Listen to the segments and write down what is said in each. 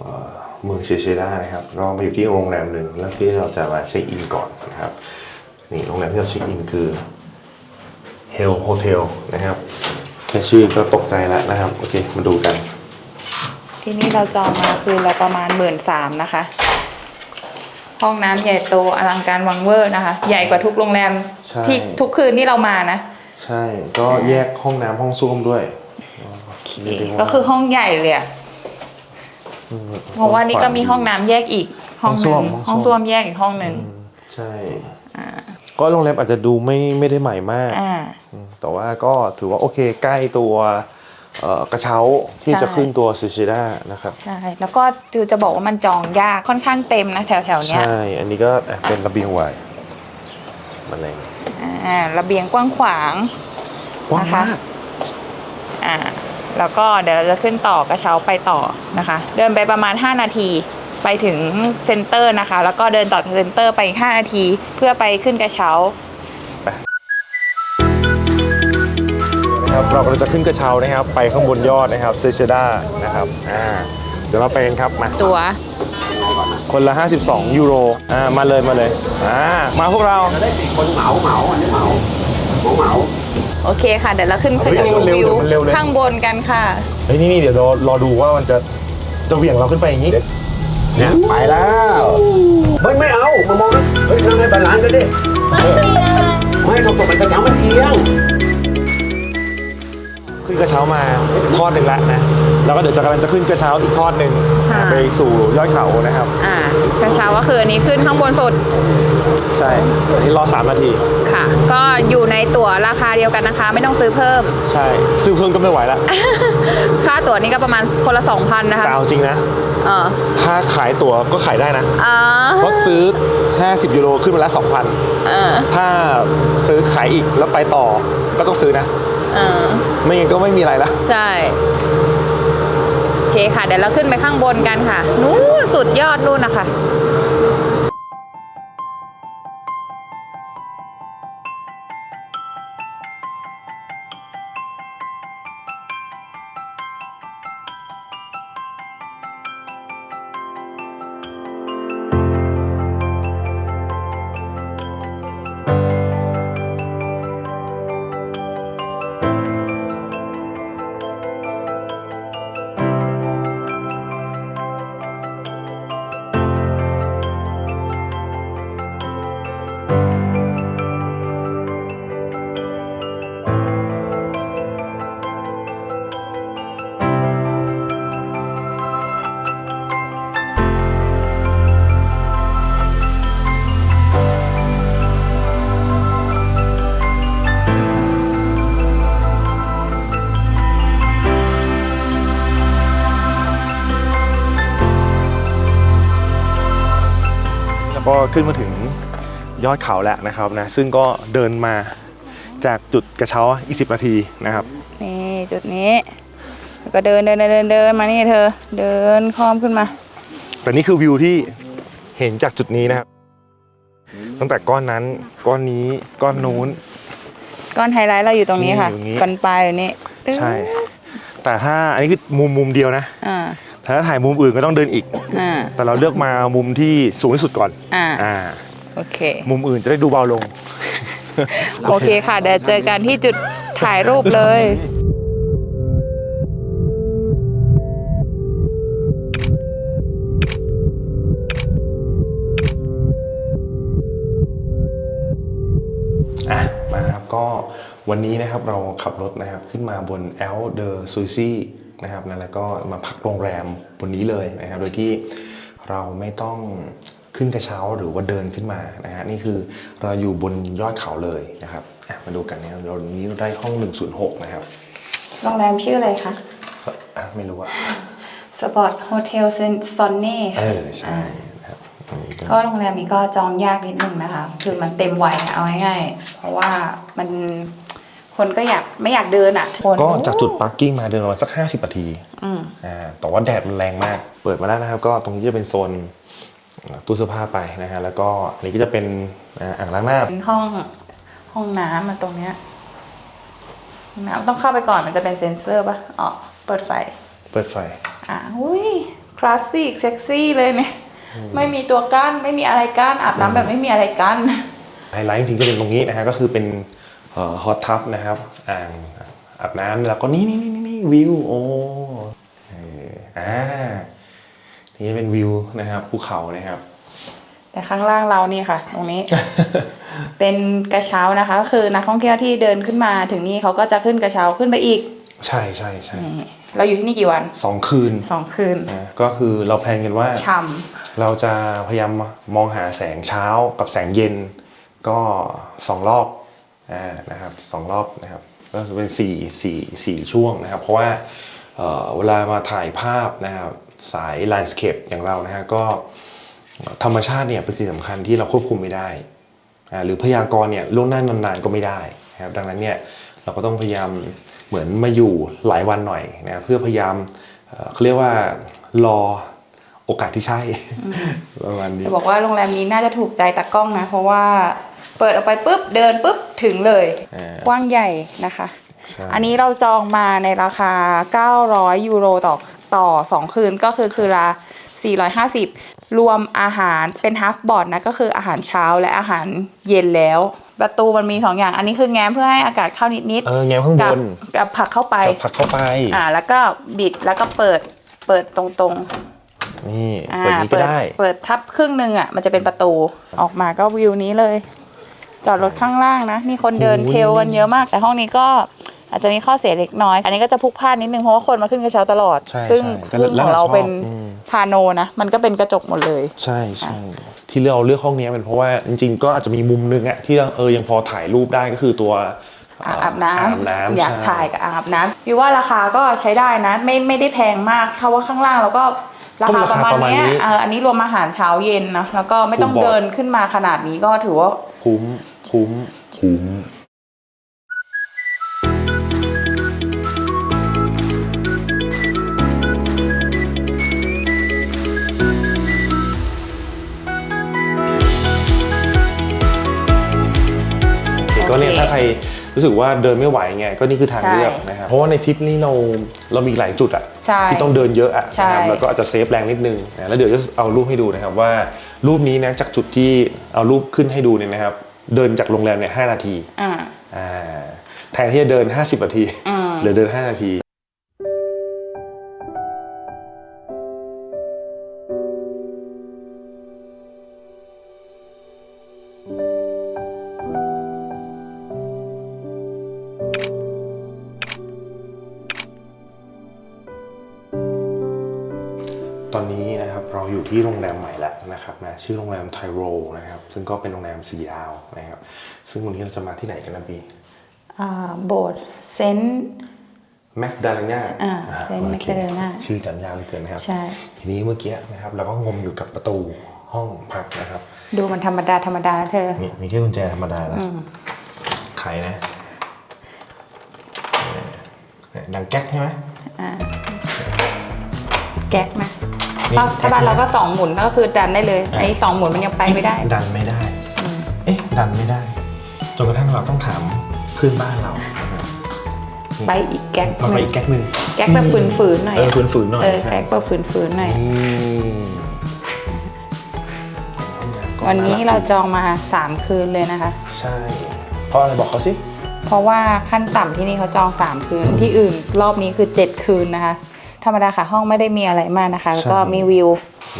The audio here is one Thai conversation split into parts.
เอ่อเมืองเชเชดานะครับเรามาอยู่ที่โรงแรมหนึ่งแล้วที่เราจะมาเช็คอินก่อนนะครับนี่โรงแรมที่เราเช็คอินคือ Hell Hotel นะครับแค่ชื่อก็ตกใจแล้วนะครับ โอเค มาดูกัน ที่นี่เราจองมาคืนละประมาณหมื่นสามนะคะ ห้องน้ำใหญ่โตอลังการวังเวอร์นะคะ ใหญ่กว่าทุกโรงแรมใช่ ที่ทุกคืนที่เรามานะ ใช่ก็แยกห้องน้ำห้องส้วมด้วยเรียได้ว่าก็คือห้องใหญ่เลยอะ เพราะว่านี่ก็มีห้องน้ำแยกอีกห้องหนึ่งห้องส้วมแยกอีกห้องหนึ่งใช่ก็โรงแรมอาจจะดูไม่ไม่ได้ใหม่มากอ่า อืมแต่ว่าก็ถือว่าโอเคใกล้ตัวเอ่อกระเช้าที่ใช่ จะขึ้นตัวซูชิดานะครับ ใช่แล้วก็คือจะบอกว่ามันจองยากค่อนข้างเต็มนะแถวแถวๆเนี้ยใช่ อันนี้ก็อะเป็นระเบียงไวมันแรงอ่าระเบียงกว้างขวาง กว้างมากอ่า แล้วก็เดี๋ยวเราจะขึ้นต่อกระเช้าไปต่อนะคะ เดินไปประมาณ 5 นาทีไปถึงเซ็นเตอร์นะคะ แล้วก็เดินต่อจากเซ็นเตอร์ไปอีก5นาที เพื่อไปขึ้นกระเช้านะครับเรากำลังจะขึ้นกระเช้านะครับ ไปข้างบนยอดนะครับเซเชดานะครับอ่าเดี๋ยวเราไปกันครับมาตัว คนละ 52 ยูโรอ่ามาเลยมาเลยอ่ามาพวกเราคนเหมาเหมาอันนี้เหมา เหมาเหมาโอเคค่ะ เดี๋ยวเราขึ้นไปเฮ้ยดูมันเร็ววิวมันเร็วเลยข้างบนกันค่ะ เฮ้ยนี่นี่เดี๋ยวรอรอดูว่ามันจะจะเหวี่ยงเราขึ้นไปอย่างนี้ เนี่ยไปแล้วเฮ้ยไม่เอามามองนะเฮ้ยนั่งให้บาลานซ์กันดิไม่ตกตกมันกระเช้ามันเอียงขึ้นกระเช้ามาทอดหนึ่งแล้วนะแล้วก็เดี๋ยวจะกำลังจะขึ้นกระเช้าอีกทอดหนึ่งค่ะ ไปสู่ยอดเขานะครับ อ่ากระเช้าก็คืออันนี้ขึ้นข้างบนสุดใช่อันนี้รอ3นาที ค่ะ ก็อยู่ในตั๋วราคาเดียวกันนะคะ ไม่ต้องซื้อเพิ่ม ใช่ซื้อเพิ่มก็ไม่ไหวละค่าตั๋วนี้ก็ประมาณคนละ2,000นะคะแต่เอาจริงนะ เออถ้าขายตั๋วก็ขายได้นะอ่าเพราะซื้อ 50 ยูโรขึ้นมาละ2,000 เออถ้าซื้อขายอีกแล้วไปต่อก็ต้องซื้อนะ เออไม่งั้นก็ไม่มีอะไรละใช่โอ เคค่ะ เดี๋ยวเราขึ้นไปข้างบนกันค่ะ นู้นสุดยอดนู่นนะคะ ขึ้นมาถึงยอดเขาแล้วนะครับนะซึ่งก็เดินมาจากจุดกระเช้าอีก10นาทีนะครับ นี่จุดนี้แล้วก็เดินเดินเดินเดินเดินมานี่เธอ เดินค้อมขึ้นมา แต่นี่คือวิวที่เห็นจากจุดนี้นะครับ ตั้งแต่ก้อนนั้นก้อนนี้ก้อนนู้น ก้อนไฮไลท์เราอยู่ตรงนี้ค่ะนี่อยู่นี้ กันปลายอยู่นี่ตึ้งใช่ แต่ถ้าอันนี้คือมุมมุมเดียวนะ อ่า ถ้าถ่ายมุมอื่นก็ต้องเดินอีก อ่า แต่เราเลือกมามุมที่สูงที่สุดก่อน อ่า อ่า โอเค มุมอื่นจะได้ดูเบาลง โอเคค่ะ เดี๋ยวเจอกันที่จุดถ่ายรูปเลย อะมาครับก็วันนี้นะครับเราขับรถนะครับขึ้นมาบน El de s u i s i นะครับนะแล้วก็มาพักโรงแรมบนนี้เลยนะครับโดยที่เราไม่ต้องขึ้นกระเช้าหรือว่าเดินขึ้นมานะฮะนี่คือเราอยู่บนยอดเขาเลยนะครับอะมาดูกันนะครับเรานี้ได้ห้อง 106 นะครับโรงแรมชื่ออะไรคะอะไม่รู้อะสปอร์ตโฮเทลเซนซอนเน่เออใช่นะครับอันนี้ก็ก็โรงแรมนี้ก็จองยากนิดนึงนะคะ คือมันเต็มไวอะเอาง่ายๆเพราะว่ามัน คนก็อยากไม่อยากเดินอะคนก็จากจุดพาร์กิ้งมาเดินประมาณสัก 50นาทีอืมอ่าแต่ว่าแดดมันแรงมาก เปิดมาแล้วนะครับ ก็ตรงนี้จะเป็นโซนตู้เสื้อผ้าไปนะฮะแล้วก็อันนี้ก็จะเป็นอ่าอ่างล้างหน้าเป็นห้องห้องน้ำมาตรงเนี้ยน้ำต้องเข้าไปก่อนมันจะเป็นเซ็นเซอร์ป่ะอ๋อเปิดไฟเปิดไฟอะอุ้ยคลาสสิกเซ็กซี่เลยเนี่ยไม่มีตัวกั้นไม่มีอะไรกั้นอาบน้ำแบบไม่มีอะไรกั้น ไฮไลท์จริงๆจะเป็นตรงนี้นะฮะก็คือเป็น ฮอตทับนะครับ อ่างอาบน้ำแล้วก็นี่นี่นี่นี่วิวโอ้เอออ่านี่เป็นวิวนะครับภูเขานะครับ แต่ข้างล่างเรานี่ค่ะ ตรงนี้ เป็นกระเช้านะคะก็คือนักท่องเที่ยวที่เดินขึ้นมาถึงนี่เขาก็จะขึ้นกระเช้าขึ้นไปอีก ใช่ใช่ใช่นี่เราอยู่ที่นี่กี่วันสองคืนสองคืนนะก็คือเราแพลนกันว่าช่เราจะพยายามมองหาแสงเช้ากับแสงเย็น ก็สองรอบ อ่านะครับสองรอบนะครับก็จะเป็นสี่สี่สี่ช่วงนะครับ เพราะว่าเอ่อเวลามาถ่ายภาพนะครับสาย landscape อย่างเรานะฮะก็ธรรมชาติเนี่ยเป็นสิ่งสำคัญที่เราควบคุมไม่ได้อ่าหรือพยากรณ์เนี่ยล่วงหน้านานๆก็ไม่ได้นะครับดังนั้นเนี่ยเราก็ต้องพยายามเหมือนมาอยู่หลายวันหน่อยนะเพื่อพยายามเอ่อเขาเรียกว่ารอโอกาสที่ใช่ประมาณำนี้จะบอกว่าโรงแรมนี้น่าจะถูกใจตากล้องนะ เพราะว่า เปิดออกไปปุ๊บเดินปุ๊บถึงเลย อ่ากว้างใหญ่นะคะ ใช่อันนี้เราจองมาในราคา 900 ยูโรต่อต่อ 2 คืนก็คือคือละ450 รวมอาหารเป็นฮาฟบอร์ดนะก็คืออาหารเช้าและอาหารเย็นแล้ว ประตูมันมี2อย่าง อันนี้คือแง้มเพื่อให้อากาศเข้านิดเออแง้มข้างๆบกับนกับผลักเข้าไป กับผลักเข้าไป อ่าแล้วก็บิดแล้วก็เปิดเปิดตรงๆ นี่อ่าเปิดนี้ก็ได้ เปิดทับครึ่งหนึ่งอะ มันจะเป็นประตูออกมาก็วิวนี้เลย จอดรถข้างล่างนะนี่คนเดินโอ้ยเทรลกันเยอะมาก แต่ห้องนี้ก็อาจจะมีข้อเสียเล็กน้อย อันนี้ก็จะพลุกพล่านนิดนึงเพราะว่าคนมาขึ้นกระเช้าตลอด ใช่ซึ่งใช่ซึ่งแล้วของเราชอบเป็นอืม พาโนนะ มันก็เป็นกระจกหมดเลย ใช่ใช่ที่เราเลือกห้องนี้เป็นเพราะว่าจริงๆ ก็อาจจะมีมุมนึงอะที่เออยังพอถ่ายรูปได้ก็คือตัวอ่างอาบน้อาบน้ำำอยากใช่ถ่ายกับอ่างอาบน้ำวิวว่าราคาก็ใช้ได้นะ ไม่ไม่ได้แพงมากเพราะว่าข้างล่างเราก็ราคาประมาณเนี้ยเอออันนี้รวมอาหารเช้าเย็นนะแล้วก็ไม่ต้องเดินขึ้นมาขนาดนี้ก็ถือว่า คุ้ม คุ้ม คุ้มก็เนี่ยโอเคถ้าใครรู้สึกว่าเดินไม่ไหวไงก็นี่คือทางเลือกใช่นะครับเพราะว่าในทริปนี้เราเรามีหลายจุดอะใช่ที่ต้องเดินเยอะอะใช่นะครับแล้วก็อาจจะเซฟแรงนิดนึงนะแล้วเดี๋ยวจะเอารูปให้ดูนะครับว่ารูปนี้นะจากจุดที่เอารูปขึ้นให้ดูเนี่ยนะครับ เดินจากโรงแรมเนี่ยหนาทีอ่าอ่าแทนที่จะเดิน 50นาทีอืมเหลือเดิน 5 นาทีตอนนี้นะครับเราอยู่ที่โรงแรมใหม่แล้ว นะครับนะชื่อโรงแรมไทโรนะครับซึ่งก็เป็นโรงแรมสีดาวนะครับซึ่งวันนี้เราจะมาที่ไหนกันนะบีอ่าโบสถ์เซนต์แมคดาเลน่าอ่า Saint Magdalena ชื่อจำยาวเหลือเกินนะครับใช่ทีนี้เมื่อกี้นะครับเราก็งมอยู่กับประตูห้องพักนะครับ ดูมันธรรมดาธรรมดานะเธอนี่มีแค่กุญแจธรรมดาแล้วอืมไขนะเนี่ยดังแก๊กใช่ไหมอ่าแก๊กนะนี่ ถ้าถ้าบ้านเราก็สองหมุนก็คือดันได้เลยอะไอ้สองหมุนมันยังไปไม่ได้ ดันไม่ได้ เอ๊ะ ดันไม่ได้ จนกระทั่งเราต้องถามเพื่อนบ้านเรานะครับไปอีกแก๊กมาหไปนึ่งอีกแก๊กหนึ่งแก๊กแบบฝืนๆหน่อยเอออะฝืนๆหน่อยเออใช่แก๊กแบบฝืนๆหน่อยนี่วันนี้เราจองมาสามคืนเลยนะคะ ใช่ เพราะอะไรบอกเขาสิ เพราะว่าขั้นต่ำที่นี่เขาจอง3คืนที่อื่นรอบนี้คือ7คืนนะคะ ธรรมดาค่ะ ห้องไม่ได้มีอะไรมากนะคะ แล้วก็ใช่มีวิว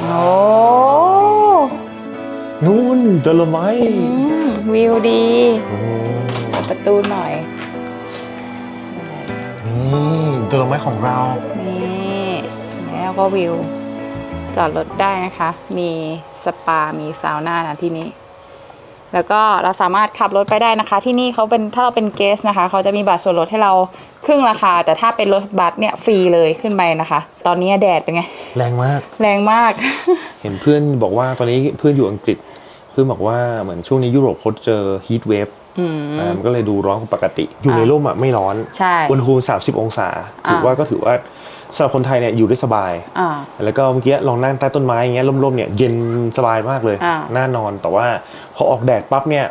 โอ้นู่นเดลไมอืมวิวดีเปิดประตูหน่อย นี่เดลไมของเรา นี่แล้วก็วิว จอดรถได้นะคะ มีสปา มีซาวน่านะที่นี่ แล้วก็เราสามารถขับรถไปได้นะคะ ที่นี่เขาเป็นถ้าเราเป็นเกสนะคะ เขาจะมีบัตรส่วนลดให้เราครึ่งราคา แต่ถ้าเป็นรถบัสเนี่ยฟรีเลยขึ้นไปนะคะ ตอนนี้แดดเป็นไง แรงมาก แรงมาก เห็นเพื่อนบอกว่าตอนนี้เพื่อนอยู่อังกฤษ เพื่อนบอกว่าเหมือนช่วงนี้ยุโรปเขาเจอฮีทเวฟอืมมันก็เลยดูร้อนกว่าปกติ อยู่ในร่มอะไม่ร้อนใช่อุณหภูมิ30 องศา ถือว่าก็ถือว่า สำหรับคนไทยเนี่ยอยู่ได้สบาย อ่า แล้วก็เมื่อกี้ลองนั่งใต้ต้นไม้อย่างเงี้ยร่มๆเนี่ยเย็นสบายมากเลยอ่า น่านอนแต่ว่าพอออกแดดปั๊บเนี่ย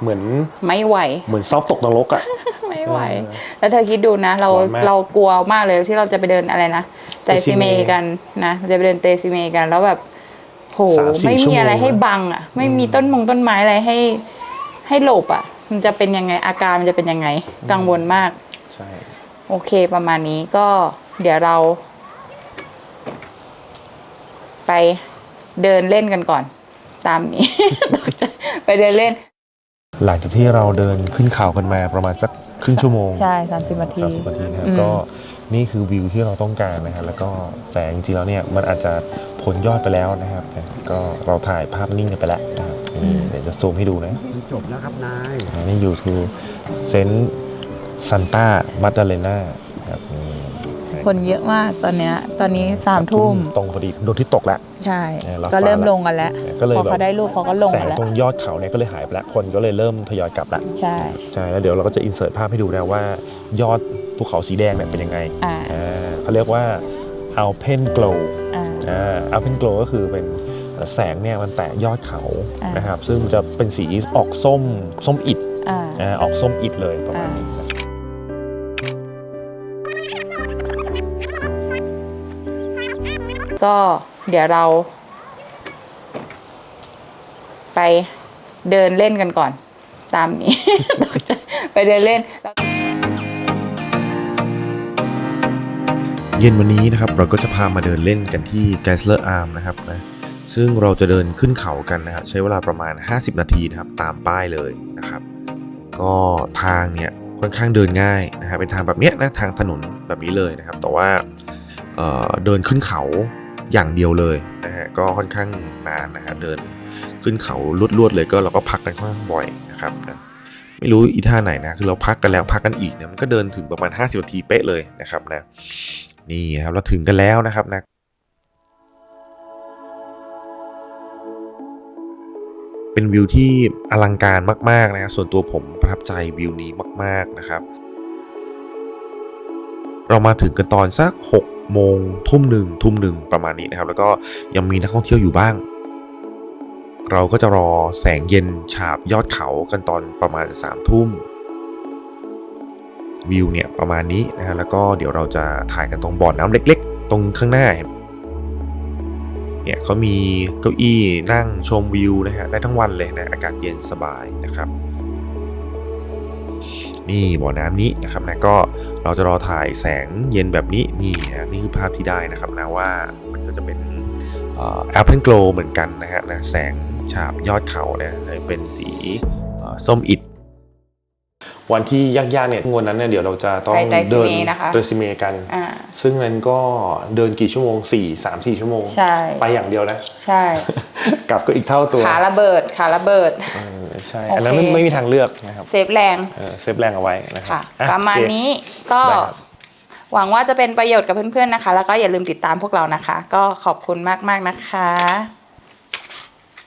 เหมือนไม่ไหว เหมือนซอฟตกนรกอะ ไม่ไหว เออแล้วเธอคิดดูนะ เราร้อนมากเรากลัวมากเลยที่เราจะไปเดินอะไรนะเตซิเมเตซิเมกันนะจะไปเดินเตซิเมกันแล้วแบบโหสามสี่ไม่ชั่วมีโมงอะไรให้นะบังอะ ไม่มีต้นมงต้นไม้อะไรให้ให้หลบอะ มันจะเป็นยังไงอาการมันจะเป็นยังไง กังวลมาก ใช่ โอเคประมาณนี้ก็ เดี๋ยวเรา ไปเดินเล่นกันก่อน ตามนี้ ไปเดินเล่น หลังจากที่เราเดินขึ้นเขากันมาประมาณสักครึ่งชั่วโมงใช่สามสิบนาทีสามสิบนาทีนะครับอืมก็นี่คือวิวที่เราต้องการนะครับแล้วก็แสงจริงๆแล้วเนี่ยมันอาจจะพ้นยอดไปแล้วนะครับ ก็เราถ่ายภาพนิ่งกันไปแล้วนะครับนี่เดี๋ยวจะซูมให้ดูนะจบแล้วครับนายนี่อยู่ทูเซนต์ซันต้ามัดดาเลนาครับนี่ คนเยอะมากตอนเนี้ยตอนนี้สามทุ่มตรงพอดีโดนที่ตกแล้ว ใช่เออเราก็เริ่มฟ้าแล้วลงกันแล้วก็เลยพอแบบ เขาได้รูปเขาก็ลงแสกังนแล้ว ตรงยอดเขาเนี่ยก็เลยหายไปแล้วคนก็เลยเริ่มทยอยกลับแล้วใช่ ใช่แล้วเดี๋ยวเราก็จะอินเสิร์ตภาพให้ดูนะว่ายอดภูเขาสีแดงเนี่ยเป็นยังไงอ่าอ่าเขาเรียกว่า Alpen Glow อ่า อ่า Alpen Glow ก็คือเป็นแสงเนี่ยมันแตะยอดเขาอ่าน นะครับซึ่งจะเป็นสีออกส้มส้มอิดอ่า อ่าออกส้มอิดเลยประมาณนี้ ก็เดี๋ยวเรา ไปเดินเล่นกันก่อน ตามนี้ ไปเดินเล่นเย็นวันนี้นะครับเราก็จะพามาเดินเล่นกันที่ g e i s l e r Arm นะครับนะซึ่งเราจะเดินขึ้นเขากันนะครับใช้เวลาประมาณ 50 นาทีนะครับตามป้ายเลยนะครับ ก็ทางเนี่ยค่อนข้างเดินง่ายนะฮะเป็นทางแบบเนี้ยนะทางถนนแบบนี้เลยนะครับ แต่ว่าเเดินขึ้นเขา อย่างเดียวเลยนะฮะก็ค่อนข้างนานนะฮะเดินขึ้นเขาลวดๆเลยก็เราก็พักกันค่อนข้างบ่อยนะครับนะไม่รู้อีท่าไหนนะคือเราพักกันแล้วพักกันอีกเนี่ยมันก็เดินถึงประมาณ 50นาทีเป๊ะเลยนะครับนะนี่ครับเราถึงกันแล้วนะครับนะเป็นวิวที่อลังการมากๆนะครับส่วนตัวผมประทับใจวิวนี้มาก ๆนะครับ เรามาถึงกันตอนสัก6 โมงทุ่มหนึ่งทุ่มหนึ่งประมาณนี้นะครับ แล้วก็ยังมีนักท่องเที่ยวอยู่บ้าง เราก็จะรอแสงเย็นฉาบยอดเขากันตอนประมาณ3ทุ่มวิวเนี่ยประมาณนี้นะฮะแล้วก็เดี๋ยวเราจะถ่ายกันตรงบ่อน้ำเล็ก ๆ ตรงข้างหน้าเนี่ยเขามีเก้าอี้นั่งชมวิวนะฮะได้ทั้งวันเลยนะอากาศเย็นสบายนะครับ นี่บ่อน้ำนี้นะครับนะก็เราจะรอถ่ายแสงเย็นแบบนี้นี่นะนี่คือภาพที่ได้นะครับนะว่ามันก็จะเป็นแอปเปิลโกลเหมือนกันนะฮะนะแสงฉาบยอดเขาเนี่ยเป็นสีเอ่อส้มอิดวันที่ยากๆเนี่ยวันนั้นเนี่ยเดี๋ยวเราจะต้องไปไตรซิเดินเมนะคะเตรซิเมกันอ่าซึ่งนั้นก็เดินกี่ชั่วโมง 4 3 4 ชั่วโมงใช่ไปอย่างเดียวนะ ใช่ กลับก็อีกเท่าตัว ขาระเบิดขาระเบิดเออใช่โอเคอันนั้นไม่ไม่มีทางเลือกนะครับเซฟแรงเออเซฟแรงเอาไว้นะครัค่ะอ่ประมาณโอเคนี้ก็ได้ครับหวังว่าจะเป็นประโยชน์กับเพื่อนๆนะคะ แล้วก็อย่าลืมติดตามพวกเรานะคะ ก็ขอบคุณมากๆนะคะ